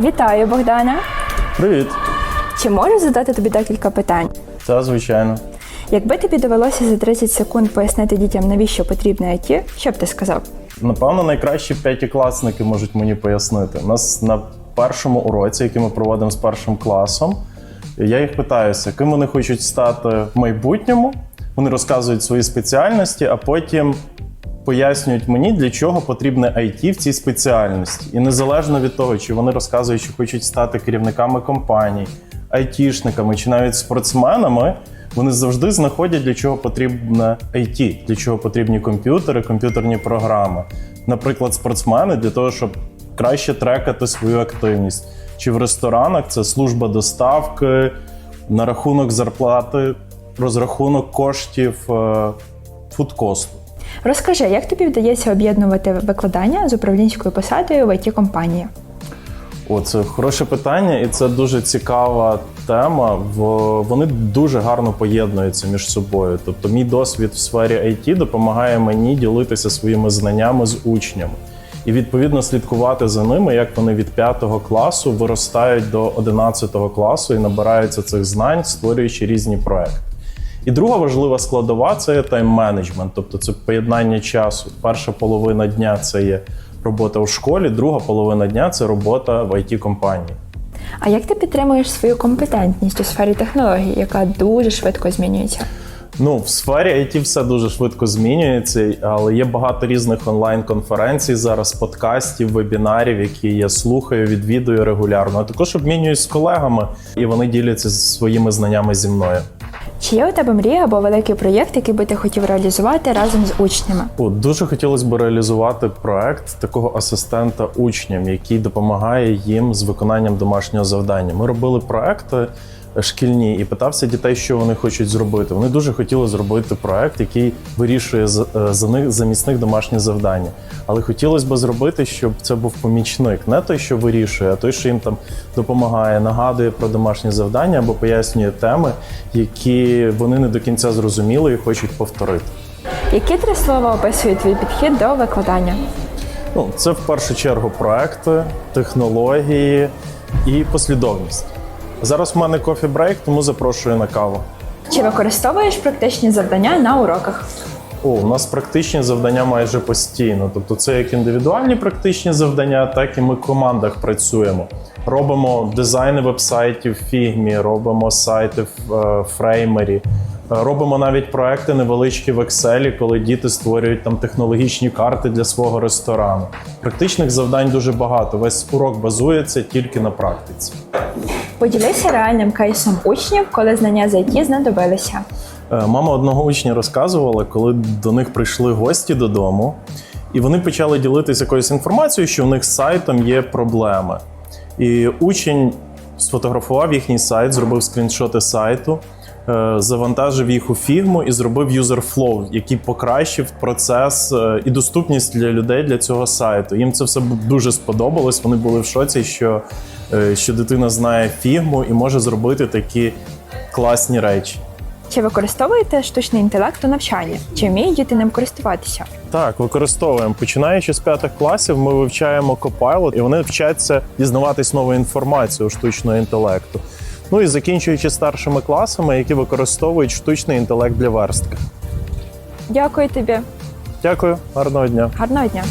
Вітаю, Богдана! Привіт! Чи можу задати тобі декілька питань? Це звичайно. Якби тобі довелося за 30 секунд пояснити дітям, навіщо потрібне IT, що б ти сказав? Напевно, найкращі п'ятикласники можуть мені пояснити. У нас на першому уроці, який ми проводимо з першим класом, я їх питаюся, ким вони хочуть стати в майбутньому. Вони розказують свої спеціальності, а потім пояснюють мені, для чого потрібне IT в цій спеціальності. І незалежно від того, чи вони розказують, що хочуть стати керівниками компаній, айтішниками чи навіть спортсменами, вони завжди знаходять, для чого потрібне IT, для чого потрібні комп'ютери, комп'ютерні програми. Наприклад, спортсмени для того, щоб краще трекати свою активність. Чи в ресторанах це служба доставки, на рахунок зарплати, розрахунок коштів е, фудкосту. Розкажи, як тобі вдається об'єднувати викладання з управлінською посадою в it компанії О, це хороше питання, і це дуже цікава тема. Вони дуже гарно поєднуються між собою. Тобто, мій досвід в сфері IT допомагає мені ділитися своїми знаннями з учнями і відповідно слідкувати за ними, як вони від 5 класу виростають до 11 класу і набираються цих знань, створюючи різні проекти. І друга важлива складова це тайм-менеджмент, тобто це поєднання часу. Перша половина дня це є робота у школі, друга половина дня це робота в it компанії А як ти підтримуєш свою компетентність у сфері технологій, яка дуже швидко змінюється? Ну, в сфері IT все дуже швидко змінюється, але є багато різних онлайн-конференцій зараз, подкастів, вебінарів, які я слухаю, відвідую регулярно. А також обмінююсь з колегами, і вони діляться своїми знаннями зі мною. Чи є у тебе мрія або великий проєкт, який би ти хотів реалізувати разом з учнями? О, дуже хотілося б реалізувати проект такого асистента учням, який допомагає їм з виконанням домашнього завдання. Ми робили проекти шкільні і питався дітей, що вони хочуть зробити. Вони дуже хотіли зробити проект, який вирішує е, за них замість них домашні завдання. Але хотілося б зробити, щоб це був помічник, не той, що вирішує, а той, що їм там допомагає, нагадує про домашні завдання або пояснює теми, які вони не до кінця зрозуміли і хочуть повторити. Які три слова описують твій підхід до викладання? Ну, це в першу чергу проекти, технології і послідовність. Зараз в мене кофі-брейк, тому запрошую на каву. Чи використовуєш практичні завдання на уроках? О, у нас практичні завдання майже постійно. Тобто, це як індивідуальні практичні завдання, так і ми в командах працюємо. Робимо дизайни вебсайтів в фігмі, робимо сайти в е, фреймері. Е, Робимо навіть проекти невеличкі в Excel, коли діти створюють там технологічні карти для свого ресторану. Практичних завдань дуже багато. Весь урок базується тільки на практиці. Поділися реальним кейсом учнів, коли знання з IT знадобилися. Е, Мама одного учня розказувала, коли до них прийшли гості додому, і вони почали ділитися якоюсь інформацією, що в них з сайтом є проблеми. І учень сфотографував їхній сайт, зробив скріншоти сайту, завантажив їх у фігму і зробив flow, який покращив процес е, і доступність для людей для цього сайту. Їм це все дуже сподобалось. Вони були в шоці, що, е, що дитина знає фігму і може зробити такі класні речі. Чи використовуєте штучний інтелект у навчанні? Чи діти ним користуватися? Так, використовуємо. Починаючи з п'ятих класів, ми вивчаємо Copilot, і вони вчаться дізнаватись нову інформацію штучного інтелекту. Ну і закінчуючи старшими класами, які використовують штучний інтелект для верстки. Дякую тобі. Дякую, гарного дня. Гарного дня.